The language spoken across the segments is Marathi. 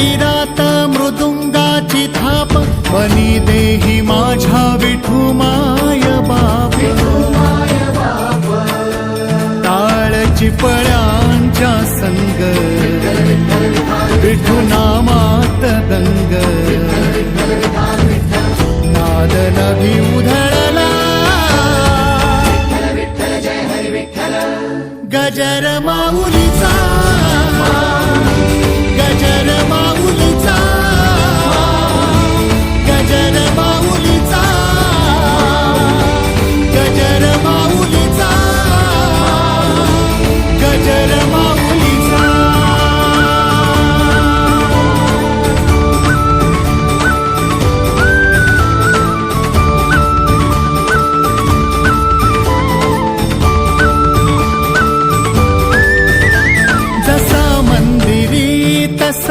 शरीरात मृदुंगाची थाप बनी देही माझ्या विठुमाय बाप. टाळची पळ्यांच्या संग विठू नामात दंग. नादन भी उधळला. गजर माऊलीचा.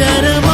Darama